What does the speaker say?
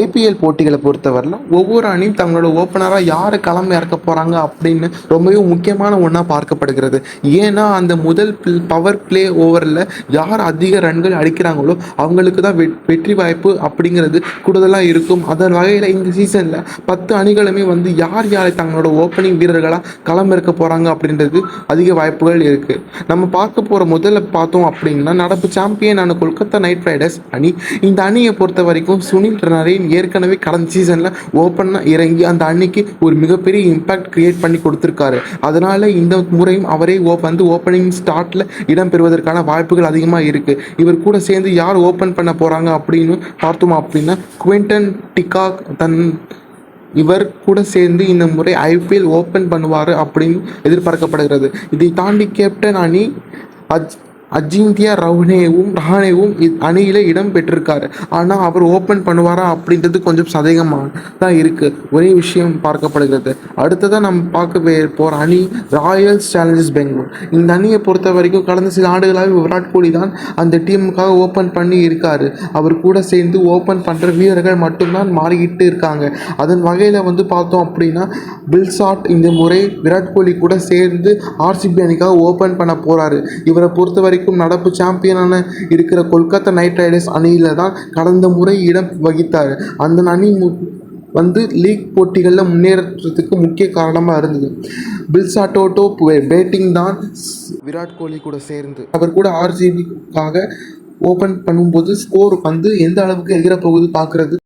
IPL போட்டிகளை பொறுத்தவரையில் ஒவ்வொரு அணியும் தங்களோட ஓப்பனராக யார் களம் இறக்க போகிறாங்க அப்படின்னு ரொம்பவே முக்கியமான ஒன்றா பார்க்கப்படுகிறது. ஏன்னா அந்த முதல் பவர் பிளே ஓவரில் யார் அதிக ரன்கள் அடிக்கிறாங்களோ அவங்களுக்கு தான் வெற்றி வாய்ப்பு அப்படிங்கிறது கூடுதலாக இருக்கும். அதன் வகையில் இந்த சீசனில் பத்து அணிகளுமே வந்து யார் யாரை தங்களோட ஓப்பனிங் வீரர்களாக களம் இறக்க போகிறாங்க அப்படின்றது அதிக வாய்ப்புகள் இருக்குது நம்ம பார்க்க போகிற முதல்ல பார்த்தோம் அப்படின்னா நடப்பு சாம்பியனான கொல்கத்தா நைட் ரைடர்ஸ் அணி. இந்த அணியை பொறுத்த வரைக்கும் சுனில் நரேன் ஏற்கனவே கடந்த சீசனில் ஓப்பனாக இறங்கி அந்த அணிக்கு ஒரு மிகப்பெரிய இம்பாக்ட் கிரியேட் பண்ணி கொடுத்துருக்காரு. அதனால இந்த முறையும் அவரே ஓ வந்து ஓப்பனிங் ஸ்டார்ட்டில் இடம் பெறுவதற்கான வாய்ப்புகள் அதிகமாக இருக்குது இவர் கூட சேர்ந்து யார் ஓப்பன் பண்ண போகிறாங்க அப்படின்னு பார்த்தோம் அப்படின்னா குவிண்டன் டிகாக் தன் இவர் கூட சேர்ந்து இந்த முறை ஐபிஎல் ஓப்பன் பண்ணுவார் அப்படின்னு எதிர்பார்க்கப்படுகிறது. இதை தாண்டி கேப்டன் அணி அஜ் அஜிந்தியா ரவுனேவும் ரஹானேவும் இ- அணியில இடம் பெற்றிருக்காரு. ஆனால் அவர் ஓப்பன் பண்ணுவாரா அப்படின்றது கொஞ்சம் சதேகமாக தான் இருக்குது ஒரே விஷயம் பார்க்கப்படுகிறது. அடுத்ததாக நம்ம பார்க்க போகிற போற அணி ராயல்ஸ் சேலஞ்சர்ஸ் பெங்களூர் இந்த அணியை பொறுத்த வரைக்கும் கடந்த சில ஆண்டுகளாக விராட் கோலி தான் அந்த டீமுக்காக ஓப்பன் பண்ணி இருக்காரு. அவர் கூட சேர்ந்து ஓப்பன் பண்ணுற வீரர்கள் மட்டும்தான் மாறிக்கிட்டு இருக்காங்க. அதன் வகையில் வந்து பார்த்தோம் அப்படின்னா பில்சாட் இந்த முறை விராட் கோலி கூட சேர்ந்து ஆர்சிபி அணிக்காக ஓப்பன் பண்ண போறாரு. இவரை பொறுத்த வரைக்கும் நடப்பு சாம்பியனான இருக்கிற கொல்கத்தா நைட் ரைடர்ஸ் அணியில தான் கடந்த முறை இடம் வகித்தார். அந்த அணி வந்து லீக் போட்டிகளில் முன்னேற்றத்துக்கு முக்கிய காரணமாக இருந்தது. பில்சாட்டோட்டோ பேட்டிங் தான் விராட் கோலி கூட சேர்ந்து. அவர் கூட ஆர்சிபிக்காக ஓப்பன் பண்ணும்போது ஸ்கோர் வந்து எந்த அளவுக்கு எகிற போகுது பார்க்குறது